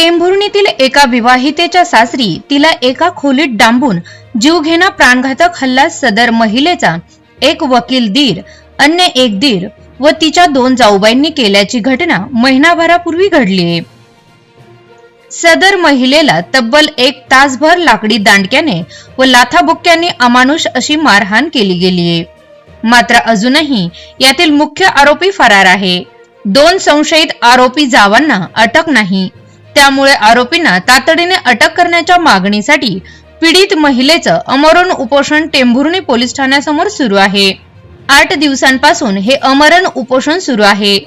टेंभुर्णीतील एका विवाहितेच्या सासरी तिला एका खोलीत डांबून जीवघेणा प्राणघातक हल्ला सदर महिलेचा एक वकील दीर अन्य एक दीर व तिच्या दोन जाऊबाईंनी केल्याची घटना महिनाभरापूर्वी घडली. आहे सदर महिलेला तब्बल एक तासभर लाकडी दांडक्याने व लाथाबुक्क्याने अमानुष अशी मारहाण केली गेली. मात्र अजूनही यातील मुख्य आरोपी फरार आहे. दोन संशयित आरोपी जावांना अटक नाही. त्यामुळे आरोपींना तातडीने अटक करण्याच्या मागणीसाठी पीडित महिलेचं अमरण उपोषण टेंभुर्णी पोलीस ठाण्यासमोर सुरू आहे. आठ दिवसांपासून हे अमरण उपोषण सुरू आहे.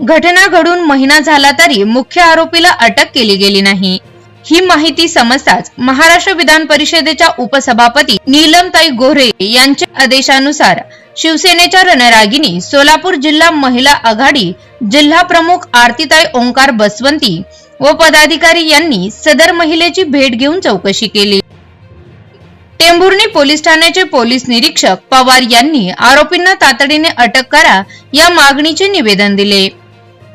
घटना घडून महिना झाला तरी मुख्य आरोपीला अटक केली गेली नाही. ही माहिती समजताच महाराष्ट्र विधान परिषदेच्या उपसभापती नीलमताई गोरे यांच्या आदेशानुसार शिवसेनेच्या रणरागिनी सोलापूर जिल्हा महिला आघाडी जिल्हा प्रमुख आरतीताई ओंकार बसवंती व पदाधिकारी यांनी सदर महिलेची भेट घेऊन चौकशी केली. टेंभुर्णी पोलीस ठाण्याचे पोलीस निरीक्षक पवार यांनी आरोपींना तातडीने अटक करा या मागणीचे निवेदन दिले.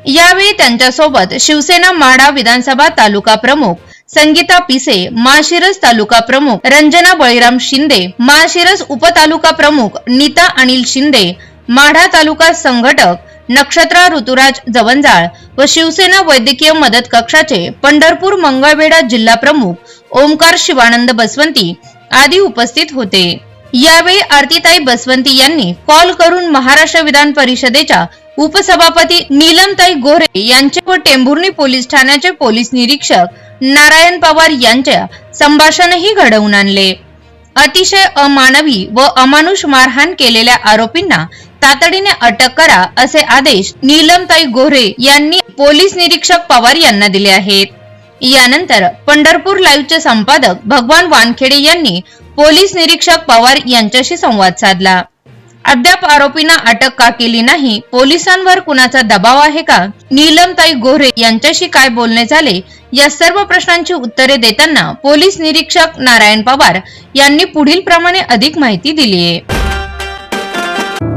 यावेळी त्यांच्यासोबत शिवसेना माडा विधानसभा तालुका प्रमुख संगीता पिसे माळशिरस तालुका प्रमुख रंजना बळीराम शिंदे माळशिरस उपतालुका प्रमुख नीता अनिल शिंदे माढा तालुका संघटक नक्षत्र ऋतुराज जवंजाळ व शिवसेना वैद्यकीय मदत कक्षाचे पंढरपूर मंगळवेढा जिल्हा प्रमुख ओमकार शिवानंद बसवंती आदी उपस्थित होते. यावेळी आरतीताई बसवंती यांनी कॉल करून महाराष्ट्र विधान परिषदेच्या उपसभापती नीलमताई गोरे यांचे व टेंभुर्णी पोलीस ठाण्याचे पोलीस निरीक्षक नारायण पवार यांच्या संभाषणही घडवून आणले. अतिशय अमानवी व अमानुष मारहाण केलेल्या आरोपींना तातडीने अटक करा असे आदेश नीलमताई गोरे यांनी पोलीस निरीक्षक पवार यांना दिले आहेत. यानंतर पंढरपूर लाईव्हचे संपादक भगवान वानखेडे यांनी पोलीस निरीक्षक पवार यांच्याशी संवाद साधला. अद्याप आरोपींना अटक का केली नाही? पोलिसांवर कुणाचा दबाव आहे का? नीलमताई गोरे यांच्याशी काय बोलणे झाले? या सर्व प्रश्नांची उत्तरे देताना पोलीस निरीक्षक नारायण पवार यांनी पुढील प्रमाणे अधिक माहिती दिली आहे.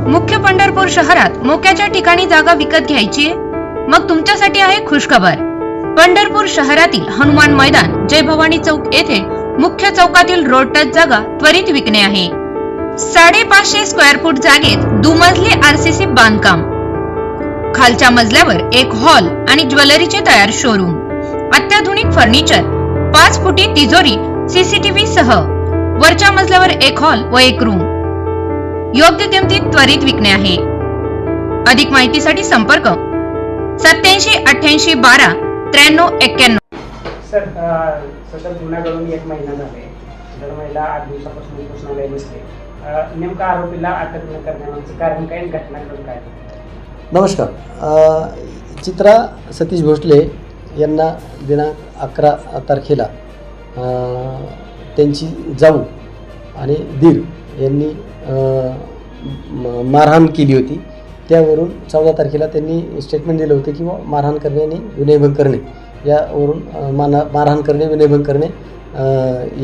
मुख्य पंढरपूर शहरात मोक्याच्या ठिकाणी जागा विकत घ्यायची आहे? मग तुमच्यासाठी आहे खुशखबर. पंढरपूर शहरातील हनुमान मैदान जय भवानी चौक येथे मुख्य चौकातील रोड टच जागा त्वरित विकणे आहे. साडेपाचशे स्क्वेअर फूट जागेत दुमजली आरसीसी बांधकाम. खालच्या मजल्यावर एक हॉल आणि ज्वेलरीचे तयार शोरूम अत्याधुनिक फर्निचर पाच फुटी तिजोरी सीसीटीव्ही सह. वरच्या मजल्यावर एक हॉल व एक रूम योग्य किमतीत त्वरित विकणे आहे. अधिक माहितीसाठी संपर्क सत्याऐंशी अठ्ठ्याऐंशी बारा त्र्याण्णव एक्क्याण्णव. सर सतत सदर एक महिना झाले महिला आठ दिवसापासून उपोषणालय बसले नेमका आरोपीला अटक न करण्यामागचं कारण काय घटनाक्रम काय? नमस्कार. चित्रा सतीश भोसले यांना दिनांक अकरा तारखेला त्यांची जाऊ आणि दीर यांनी मारहाण केली होती. त्यावरून चौदा तारखेला त्यांनी स्टेटमेंट दिलं होतं की मारहाण करणे आणि विनयभंग करणे. यावरून माना मारहाण करणे विनयभंग करणे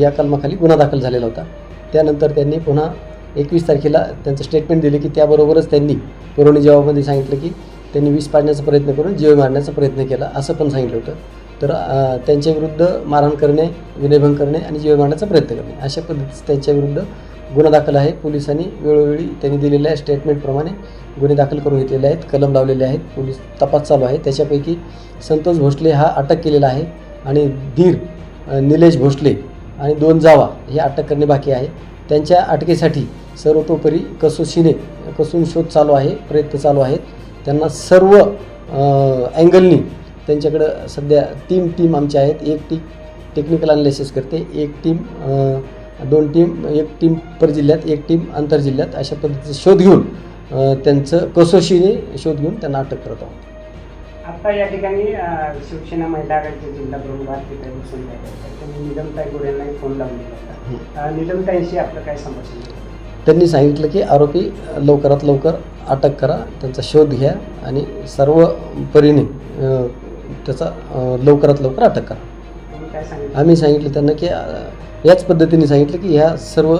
या कलमाखाली गुन्हा दाखल झालेला होता. त्यानंतर त्यांनी पुन्हा एकवीस तारखेला त्यांचं स्टेटमेंट दिले की त्याबरोबरच त्यांनी पुरवणी जेवामध्ये सांगितलं की त्यांनी वीस पाडण्याचा प्रयत्न करून जीव मारण्याचा प्रयत्न केला असं पण सांगितलं होतं. तर त्यांच्याविरुद्ध मारहाण करणे विनयभंग करणे आणि जीव मारण्याचा प्रयत्न करणे अशा पद्धतीचं त्यांच्याविरुद्ध गुन्हा दाखल आहे. पोलिसांनी वेळोवेळी त्यांनी दिलेल्या स्टेटमेंटप्रमाणे गुन्हे दाखल करून घेतलेले आहेत कलम लावलेले आहेत पोलीस तपास चालू आहे. त्याच्यापैकी संतोष भोसले हा अटक केलेला आहे आणि धीर निलेश भोसले आणि दोन जावा हे अटक करणे बाकी आहे. त्यांच्या अटकेसाठी सर्वतोपरी कसोशीने कसून शोध चालू आहे प्रयत्न चालू आहेत. त्यांना सर्व अँगलनी त्यांच्याकडं सध्या तीन टीम आमच्या आहेत. एक टीम टेक्निकल अनालिसिस करते एक टीम दोन टीम एक टीम पर जिल्ह्यात एक टीम आंतरजिल्ह्यात अशा पद्धतीचा शोध घेऊन त्यांचं कसोशीने शोध घेऊन त्यांना अटक करत आहोत. आता या ठिकाणी शिवसेना महिला आघाडीचे जिल्हा प्रमुख आरतीताई आहेत. त्यांनी निलमताई गोरेंना एक फोन लावलेला होता. निलमताईंशी आपलं काय संभाषण? त्यांनी सांगितलं की आरोपी लवकरात लवकर अटक करा त्यांचा शोध घ्या आणि सर्व परीने त्याचा लवकरात लवकर अटक करा. आम्ही सांगितलं त्यांना की याच पद्धतीने सांगितलं की ह्या सर्व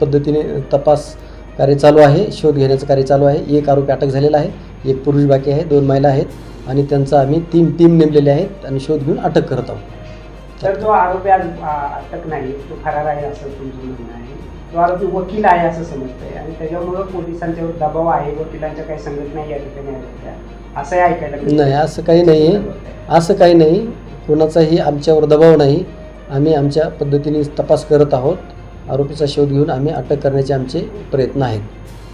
पद्धतीने तपास कार्य चालू आहे शोध घेण्याचं कार्य चालू आहे. एक आरोपी अटक झालेला आहे एक पुरुष बाकी आहे दोन महिला आहेत. आणि त्यांचा आम्ही तीन टीम नेमलेले आहेत आणि शोध घेऊन अटक करत आहोत. तर जो आरोपी आज अटक नाही तो फरार आहे असं तुमचं म्हणणं आहे. तो आरोपी वकील आहे असं समजतंय. आणि त्याच्यामुळं पोलिसांच्यावर दबाव आहे वकिलांच्या काही संघटना या ठिकाणी असंही ऐकायला. नाही असं काही नाही आहे असं काही नाही. कोणाचाही आमच्यावर दबाव नाही. आम्ही आमच्या पद्धतीने तपास करत आहोत. आरोपीचा शोध घेऊन आम्ही अटक करण्याचे आमचे प्रयत्न आहेत.